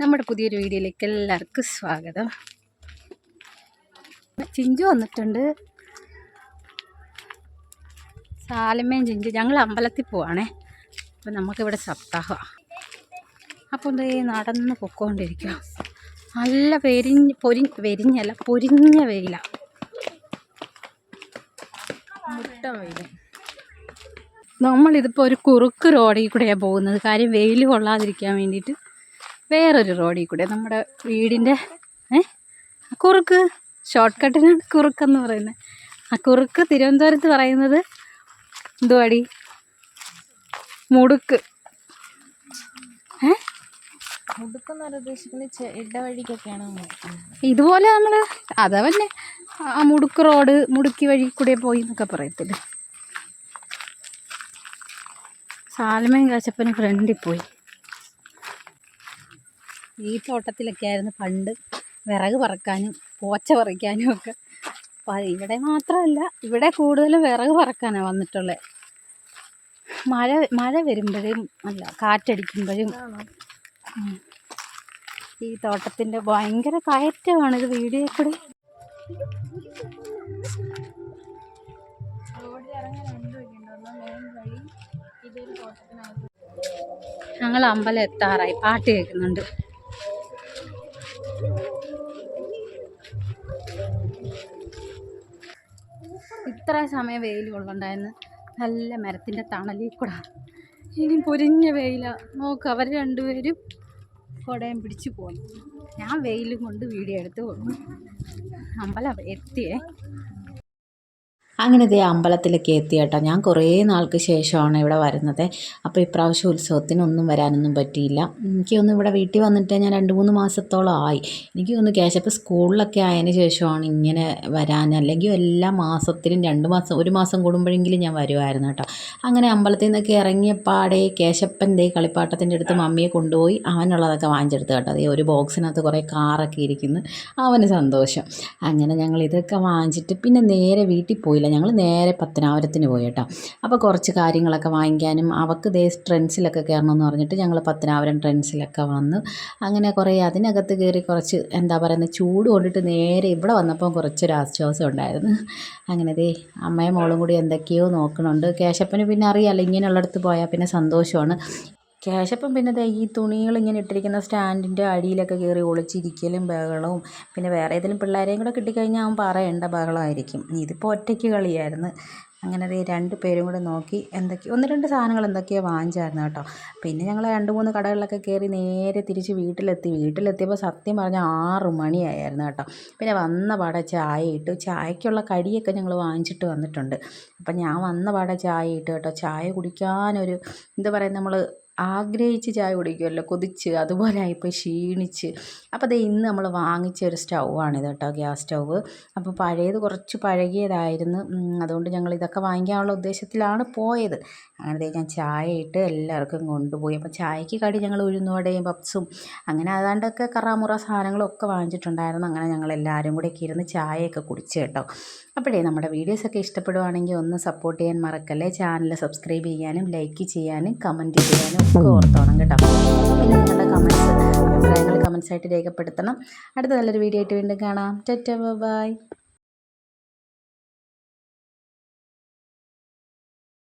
നമ്മുടെ പുതിയൊരു വീഡിയോയിലേക്ക് എല്ലാവർക്കും സ്വാഗതം. ചിഞ്ചു വന്നിട്ടുണ്ട്. സാലമ്മയും ചിഞ്ചു. ഞങ്ങൾ അമ്പലത്തിൽ പോവാണേ. അപ്പം നമുക്കിവിടെ സപ്താഹമാണ് അപ്പോൾ എന്തേ നടന്ന് പൊക്കോണ്ടിരിക്കുക നല്ല പെരിഞ്ഞ് പൊരി വെരിഞ്ഞല്ല പൊരിഞ്ഞ വെയില. മുട്ട വെയിൽ നമ്മളിതിപ്പോൾ ഒരു കുറുക്ക് റോഡിൽ കൂടെയാണ് പോകുന്നത്. കാര്യം വെയിൽ കൊള്ളാതിരിക്കാൻ വേണ്ടിയിട്ട് വേറൊരു റോഡിൽ കൂടെ നമ്മുടെ വീടിന്റെ ഏ? ആ കുറുക്ക് ഷോർട്ട് കട്ടിനാണ് കുറുക്കെന്ന് പറയുന്നത് ആ കുറുക്ക് തിരുവനന്തപുരത്ത് പറയുന്നത് എന്തുവാടി മുടുക്ക്. ഏ? മുടുക്കെന്ന് ഉദ്ദേശിക്കുന്നത് ഇടവഴിക്കൊക്കെയാണ് മുടുക്കുന്നത് ഇതുപോലെ നമ്മൾ അതവന്നെ ആ മുടുക്ക് റോഡ് മുടുക്കി വഴി കൂടെ പോയി എന്നൊക്കെ പറയത്തില്ലേ? സാലമയും കാശപ്പന് ഫ്രണ്ടിൽ പോയി. ഈ തോട്ടത്തിലൊക്കെ ആയിരുന്നു പണ്ട് വിറക് പറക്കാനും പോച്ച പറിക്കാനും ഒക്കെ. അപ്പം ഇവിടെ മാത്രമല്ല ഇവിടെ കൂടുതലും വിറക് പറക്കാനാണ് വന്നിട്ടുള്ളത് മഴ മഴ വരുമ്പോഴും അല്ല കാറ്റടിക്കുമ്പോഴും. ഈ തോട്ടത്തിന്റെ ഭയങ്കര കയറ്റമാണ് ഇത് വീഡിയോ കൂടി. ഞങ്ങൾ അമ്പലം എത്താറായി. പാട്ട് കേൾക്കുന്നുണ്ട്. ഇത്ര സമയം വെയിൽ കൊള്ളണ്ടായിരുന്നു. നല്ല മരത്തിന്റെ തണലിൽ കൂടെ. ഇനി പൊരിഞ്ഞ വെയിലാണ് നോക്ക് അവർ രണ്ടുപേരും കുടയും പിടിച്ചു പോന്നു ഞാൻ വെയിലും കൊണ്ട് വീഡിയോ എടുത്ത് പോന്നു അമ്പലം എത്തിയേ. അങ്ങനെ ഇതേ അമ്പലത്തിലൊക്കെ എത്തി കേട്ടോ. ഞാൻ കുറേ നാൾക്ക് ശേഷമാണ് ഇവിടെ വരുന്നത്. അപ്പോൾ ഇപ്രാവശ്യം ഉത്സവത്തിനൊന്നും വരാനൊന്നും പറ്റിയില്ല. എനിക്ക് ഒന്ന് ഇവിടെ വീട്ടിൽ വന്നിട്ട് ഞാൻ രണ്ട് മൂന്ന് മാസത്തോളം ആയി. എനിക്ക് ഒന്ന് കേശപ്പ് സ്കൂളിലൊക്കെ ആയതിന് ശേഷമാണ് ഇങ്ങനെ വരാൻ. അല്ലെങ്കിൽ എല്ലാ മാസത്തിലും രണ്ട് മാസം ഒരു മാസം കൂടുമ്പോഴെങ്കിലും ഞാൻ വരുമായിരുന്നു കേട്ടോ. അങ്ങനെ അമ്പലത്തിൽ നിന്നൊക്കെ ഇറങ്ങിയപ്പാടെ കേശപ്പൻ ദേ കളിപ്പാട്ടത്തിന്റെ അടുത്ത് മമ്മിയെ കൊണ്ടുപോയി. അവനുള്ളതൊക്കെ വാങ്ങിച്ചെടുത്ത് കേട്ടോ. അതേ ഒരു ബോക്സിനകത്ത് കുറേ കാറൊക്കെ ഇരിക്കുന്നു. അവന് സന്തോഷം. അങ്ങനെ ഞങ്ങൾ ഇതൊക്കെ വാങ്ങിച്ചിട്ട് പിന്നെ നേരെ വീട്ടിൽ പോയില്ല. ഞങ്ങൾ നേരെ പത്തനാപുരത്തിന് പോയി കേട്ടോ. അപ്പോൾ കുറച്ച് കാര്യങ്ങളൊക്കെ വാങ്ങിക്കാനും അവൾക്ക് ദേ ട്രെൻഡ്സിലൊക്കെ കയറണമെന്ന് പറഞ്ഞിട്ട് ഞങ്ങൾ പത്തനാപുരം ട്രെൻഡ്സിലൊക്കെ വന്നു. അങ്ങനെ കുറേ അതിനകത്ത് കയറി കുറച്ച് എന്താ പറയുന്നത് ചൂട് കൊണ്ടിട്ട് നേരെ ഇവിടെ വന്നപ്പോൾ കുറച്ചൊരു ആശ്വാസം ഉണ്ടായിരുന്നു. അങ്ങനെ ദേ അമ്മയും മോളും കൂടി എന്തൊക്കെയോ നോക്കണുണ്ട്. കേശപ്പന് പിന്നെ അറിയാമല്ലോ ഇങ്ങനെയുള്ളിടത്ത് പോയാൽ പിന്നെ സന്തോഷമാണ്. കേശപ്പം പിന്നെ ദേ ഈ തുണികൾ ഇങ്ങനെ ഇട്ടിരിക്കുന്ന സ്റ്റാൻഡിന്റെ അടിയിലൊക്കെ കയറി ഒളിച്ചിരിക്കലും ബഹളവും. പിന്നെ വേറെ ഏതെങ്കിലും പിള്ളേരെയും കൂടെ കിട്ടിക്കഴിഞ്ഞാൽ അവൻ പറയേണ്ട ബഹളമായിരിക്കും. ഇതിപ്പോൾ ഒറ്റയ്ക്ക് കളിയായിരുന്നു. അങ്ങനെ ദേ രണ്ട് പേരും കൂടെ നോക്കി എന്തൊക്കെ ഒന്ന് രണ്ട് സാധനങ്ങൾ എന്തൊക്കെയോ വാങ്ങിച്ചായിരുന്നു കേട്ടോ. പിന്നെ ഞങ്ങൾ രണ്ട് മൂന്ന് കടകളിലൊക്കെ കയറി നേരെ തിരിച്ച് വീട്ടിലെത്തി. വീട്ടിലെത്തിയപ്പോൾ സത്യം പറഞ്ഞാൽ ആറ് മണിയായിരുന്നു കേട്ടോ. പിന്നെ വന്ന പാടെ ചായ ഇട്ട്. ചായക്കുള്ള കടിയൊക്കെ ഞങ്ങൾ വാങ്ങിച്ചിട്ട് വന്നിട്ടുണ്ട്. അപ്പം ഞാൻ വന്ന പാടെ ചായ ഇട്ട് കേട്ടോ. ചായ കുടിക്കാനൊരു എന്താ പറയുക നമ്മൾ ആഗ്രഹിച്ച് ചായ കുടിക്കുമല്ലോ കൊതിച്ച് അതുപോലെ ആയിപ്പോയി ക്ഷീണിച്ച്. അപ്പോൾ ദേ ഇന്ന് നമ്മൾ വാങ്ങിച്ച ഒരു സ്റ്റൗവാണിത് കേട്ടോ ഗ്യാസ് സ്റ്റൗവ്. അപ്പോൾ പഴയത് കുറച്ച് പഴകിയതായിരുന്നു. അതുകൊണ്ട് ഞങ്ങൾ ഇതൊക്കെ വാങ്ങിക്കാനുള്ള ഉദ്ദേശത്തിലാണ് പോയത്. അങ്ങനെ ഞാൻ ചായ ഇട്ട് എല്ലാവർക്കും കൊണ്ടുപോയി. അപ്പോൾ ചായക്ക് കടി ഞങ്ങൾ ഉഴുന്നുവടയും പപ്സും അങ്ങനെ അതാണ്ടൊക്കെ കറാമുറ സാധനങ്ങളൊക്കെ വാങ്ങിച്ചിട്ടുണ്ടായിരുന്നു. അങ്ങനെ ഞങ്ങൾ എല്ലാവരും കൂടെ ഒക്കെ ഇരുന്ന് ചായയൊക്കെ കുടിച്ച് കേട്ടോ. അപ്പോഴേ നമ്മുടെ വീഡിയോസൊക്കെ ഇഷ്ടപ്പെടുവാണെങ്കിൽ ഒന്ന് സപ്പോർട്ട് ചെയ്യാൻ മറക്കല്ലേ? ചാനൽ സബ്സ്ക്രൈബ് ചെയ്യാനും ലൈക്ക് ചെയ്യാനും കമന്റ് ചെയ്യാനും ഒക്കെ ഓർത്തോണം കേട്ടോ. പിന്നെ നിങ്ങളുടെ കമൻസ് അഭിപ്രായങ്ങൾ കമൻസ് ആയിട്ട് രേഖപ്പെടുത്തണം. അടുത്ത നല്ലൊരു വീഡിയോ ആയിട്ട് വീണ്ടും കാണാം. Tata bye.